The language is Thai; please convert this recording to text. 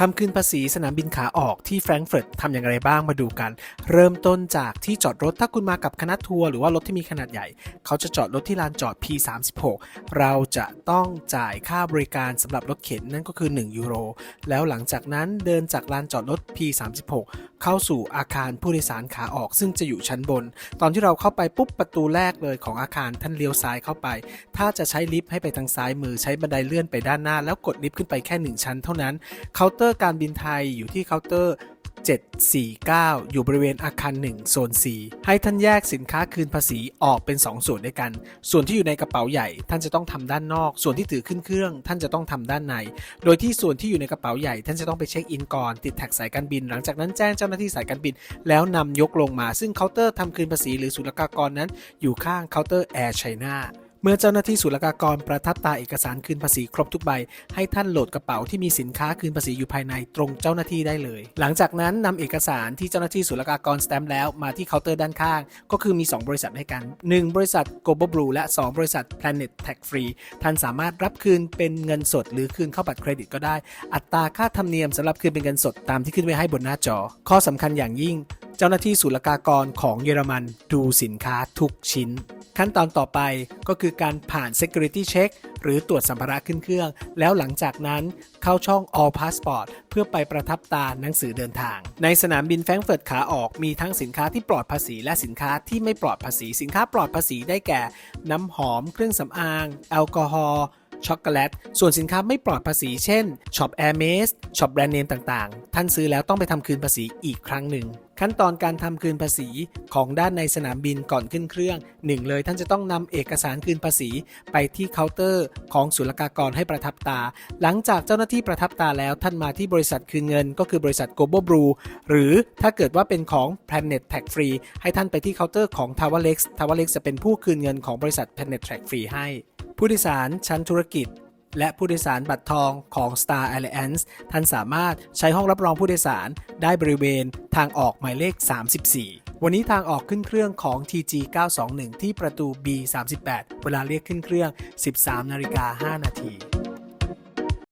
ทำคืนภาษีสนามบินขาออกที่แฟรงก์เฟิร์ตทำอย่างไรบ้างมาดูกัน เริ่มต้นจากที่จอดรถถ้าคุณมากับคณะทัวร์หรือว่ารถที่มีขนาดใหญ่ เขาจะจอดรถที่ลานจอด P36 เราจะต้องจ่ายค่าบริการสำหรับรถเข็นนั่นก็คือ 1 ยูโร แล้วหลังจากนั้นเดินจากลานจอดรถ P36 เข้าสู่อาคารผู้โดยสารขาออก ซึ่งจะอยู่ชั้นบน ตอนที่เราเข้าไปปุ๊บประตูแรกเลยของอาคารท่านเลี้ยวซ้ายเข้าไป ถ้าจะใช้ลิฟต์ให้ไปทางซ้ายมือใช้บันไดเลื่อนไปด้านหน้า แล้วกดลิฟต์ขึ้นไปแค่ 1 ชั้นเท่านั้นเคาน์เตอร์การบินไทยอยู่ที่เคาน์เตอร์ 749 อยู่บริเวณอาคาร 1 โซน 4 ให้ท่านแยกสินค้าคืนภาษีออกเป็น 2 ส่วนด้วยกัน ส่วนที่อยู่ในกระเป๋าใหญ่ท่านจะต้องทำด้านนอก ส่วนที่ถือขึ้นเครื่อง ท่านจะต้องทำด้านใน โดยที่ส่วนที่อยู่ในกระเป๋าใหญ่ท่านจะต้องไปเช็คอินก่อน ติดแท็กสายการบิน หลังจากนั้นแจ้งเจ้าหน้าที่สายการบิน แล้วนำยกลงมาซึ่งเคาน์เตอร์ทำคืนภาษีหรือศุลกากรนั้น อยู่ข้างเคาน์เตอร์แอร์ไชน่า เมื่อเจ้าหน้าที่ศุลกากรประทับตาเอกสารคืนภาษีครบทุกใบ ให้ท่านโหลดกระเป๋าที่มีสินค้าคืนภาษีอยู่ภายในตรงเจ้าหน้าที่ได้เลย หลังจากนั้นนำเอกสารที่เจ้าหน้าที่ศุลกากรสแตมป์แล้วมาที่เคาน์เตอร์ด้านข้าง ก็คือมี 2 บริษัทให้กัน 1 บริษัท Global Blue และ 2 บริษัท Planet Tax Free ท่านสามารถรับคืนเป็นเงินสด หรือคืนเข้าบัตรเครดิตก็ได้ อัตราค่าธรรมเนียมสำหรับคืนเป็นเงินสดตามที่ขึ้นไว้ให้บนหน้าจอ ข้อสำคัญอย่างยิ่ง เจ้าหน้าที่ศุลกากรของเยอรมันดูสินค้าทุกชิ้น ขั้นตอนต่อไปก็คือการผ่าน Security Check หรือตรวจสัมภาระขึ้นเครื่อง แล้วหลังจากนั้นเข้าช่อง All Passport เพื่อไปประทับตาหนังสือเดินทาง ในสนามบินแฟรงก์เฟิร์ตขาออกมีทั้งสินค้าที่ปลอดภาษีและสินค้าที่ไม่ปลอดภาษี สินค้าปลอดภาษีได้แก่ น้ำหอม เครื่องสำอาง แอลกอฮอล์ ช็อกโกแลต ส่วนสินค้าไม่ปลอดภาษีเช่นช็อปแอร์เมสช็อปแบรนด์เนมต่างๆ ท่านซื้อแล้วต้องไปทำคืนภาษีอีกครั้งหนึ่ง ขั้นตอนการทำคืนภาษีของด้านในสนามบินก่อนขึ้นเครื่องหนึ่งเลยท่านจะต้องนำเอกสารคืนภาษีไปที่เคาน์เตอร์ ของศุลกากรให้ประทับตา หลังจากเจ้าหน้าที่ประทับตาแล้วท่านมาที่บริษัทคืนเงิน ก็คือบริษัท Global Blue หรือถ้าเกิดว่าเป็นของ Planet Tax Free ให้ท่านไปที่เคาน์เตอร์ของ Towerlex Towerlex จะเป็นผู้คืนเงินของบริษัท Planet Tax Free ให้ ผู้โดยสารชั้นธุรกิจ และผู้โดยสารบัตรทองของ Star Alliance ท่านสามารถใช้ห้องรับรองผู้โดยสารได้บริเวณทางออกหมายเลข 34 วันนี้ทางออกขึ้นเครื่องของ TG 921 ที่ประตู B 38เวลาเรียกขึ้นเครื่อง 13นาฬิกา5นาที